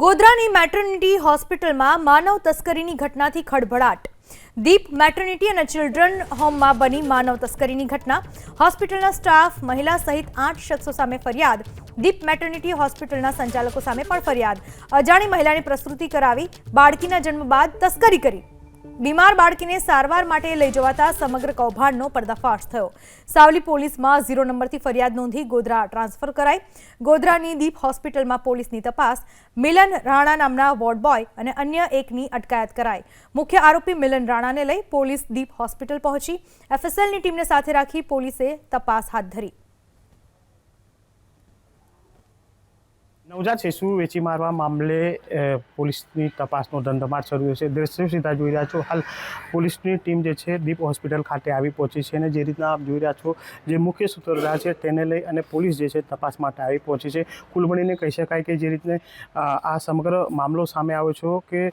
ગોધરાની maternity હોસ્પિટલમાં માનવ તસ્કરીની ઘટનાથી ખળભળાટ. દીપ maternity અને children હોમમાં બની માનવ તસ્કરીની ઘટના. હોસ્પિટલના સ્ટાફ, મહિલા સહિત આઠ શખ્સો સામે ફરિયાદ. દીપ મેટર્નિટી હોસ્પિટલના સંચાલકો સામે પણ ફરિયાદ. અજાણી મહિલાની પ્રસ્તુતિ કરાવી, બાળકીના જન્મ બાદ તસ્કરી કરી. બીમાર બાળકીને સારવાર માટે લઈ જવાતા સમગ્ર કૌભાંડનો પર્દાફાશ થયો. સાવલી પોલીસમાં ઝીરો નંબરથી ફરિયાદ નોંધી ગોધરા ટ્રાન્સફર કરાઈ. ગોધરાની દીપ હોસ્પિટલમાં પોલીસની તપાસ. મિલન રાણા નામના વોર્ડ બોય અને અન્ય એકની અટકાયત કરાઈ. મુખ્ય આરોપી મિલન રાણાને લઈ પોલીસ દીપ હોસ્પિટલ પહોંચી. એફએસએલની ટીમને સાથે રાખી પોલીસે તપાસ હાથ ધરી. નવજાત શિશુ વેચી મારવા મામલે પોલીસની તપાસનો ધમધમાટ શરૂ છે. દ્રશ્યો સીધા જોઈ રહ્યા છો. હાલ પોલીસની ટીમ જે છે, દીપ હોસ્પિટલ ખાતે આવી પહોંચી છે અને જે રીતના આપ જોઈ રહ્યા છો, જે મુખ્ય સૂત્રધાર છે, તેને લઈ અને પોલીસ જે છે, તપાસ માટે આવી પહોંચી છે. કુલ મળીને કહી શકાય કે જે રીતને આ સમગ્ર મામલો સામે આવ્યો છો કે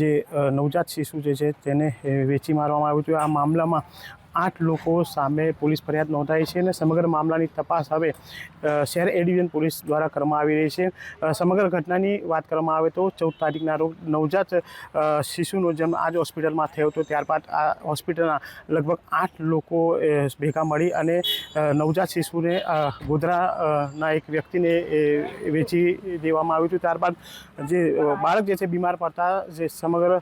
જે નવજાત શિશુ જે છે, તેને વેચી મારવામાં આવ્યું હતું. આ મામલામાં આઠ લોકો સામે પોલીસ ફરિયાદ નોંધાઈ છે અને સમગ્ર મામલાની તપાસ હવે શહેર એ પોલીસ દ્વારા કરવામાં આવી રહી છે. સમગ્ર ઘટનાની વાત કરવામાં આવે તો ચૌદ તારીખના રોજ નવજાત શિશુનો જન્મ આજ હોસ્પિટલમાં થયો હતો. ત્યારબાદ આ હોસ્પિટલના લગભગ આઠ લોકો ભેગા મળી અને નવજાત શિશુને ગોધરાના એક વ્યક્તિને વેચી દેવામાં આવ્યું હતું. ત્યારબાદ જે બાળક જે છે બીમાર પડતા જે સમગ્ર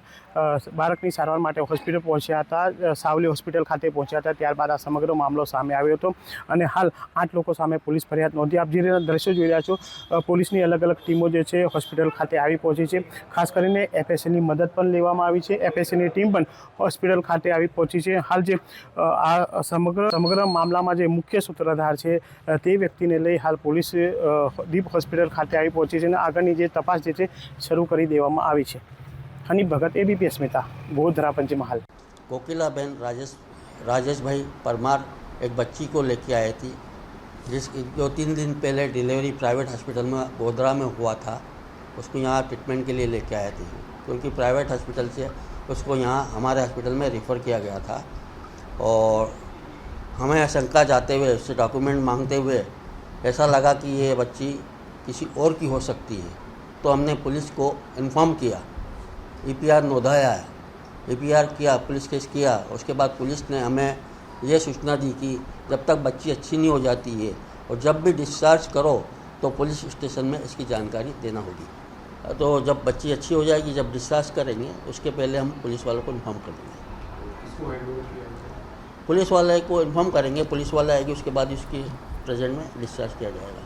બાળકની સારવાર માટે હોસ્પિટલ પહોંચ્યા હતા સાવલી હોસ્પિટલ ખાતે પહોંચ્યા હતા. ત્યારબાદ આ સમગ્ર મામલો સામે આવ્યો હતો અને હાલ આઠ લોકો સામે પોલીસ ફરિયાદ નોંધી આપ જે દ્રશ્યો જોઈ રહ્યા છો પોલીસની અલગ અલગ ટીમો જે છે હોસ્પિટલ ખાતે આવી પહોંચી છે. ખાસ કરીને એફએસસીની મદદ પણ લેવામાં આવી છે. એફએસસીની ટીમ પણ હોસ્પિટલ ખાતે આવી પહોંચી છે. હાલ જે આ સમગ્ર સમગ્ર મામલામાં જે મુખ્ય સૂત્રધાર છે તે વ્યક્તિને લઈ હાલ પોલીસ દીપ હોસ્પિટલ ખાતે આવી પહોંચી છે અને આગળની જે તપાસ જે છે શરૂ કરી દેવામાં આવી છે. હની ભગત એબીપી સ્મિતા ગોધરા પંચમહાલ. કોકિલાબેન રાજેશ राजेश भाई परमार एक बच्ची को लेके आए थी, जिस जो तीन दिन पहले डिलीवरी प्राइवेट हॉस्पिटल में गोधरा में हुआ था, उसको यहाँ ट्रीटमेंट के लिए लेके आए थे। क्योंकि प्राइवेट हॉस्पिटल से उसको यहाँ हमारे हॉस्पिटल में रेफ़र किया गया था और हमें आशंका जाते हुए, उससे डॉक्यूमेंट मांगते हुए ऐसा लगा कि ये बच्ची किसी और की हो सकती है। तो हमने पुलिस को इन्फॉर्म किया, ईपीआर नोंधाया है। ईपीआर किया पुलिस केस किया उसके बाद पुलिस ने हमें ये सूचना दी कि जब तक बच्ची अच्छी नहीं हो जाती है और जब भी डिस्चार्ज करो तो पुलिस स्टेशन में इसकी जानकारी देना होगी। तो जब बच्ची अच्छी हो जाएगी जब डिस्चार्ज करेंगे उसके पहले हम पुलिस वालों को इन्फॉर्म कर देंगे। पुलिस वाले को इन्फॉर्म करेंगे पुलिस वाला आएगी उसके बाद उसकी प्रेजेंट में डिस्चार्ज किया जाएगा।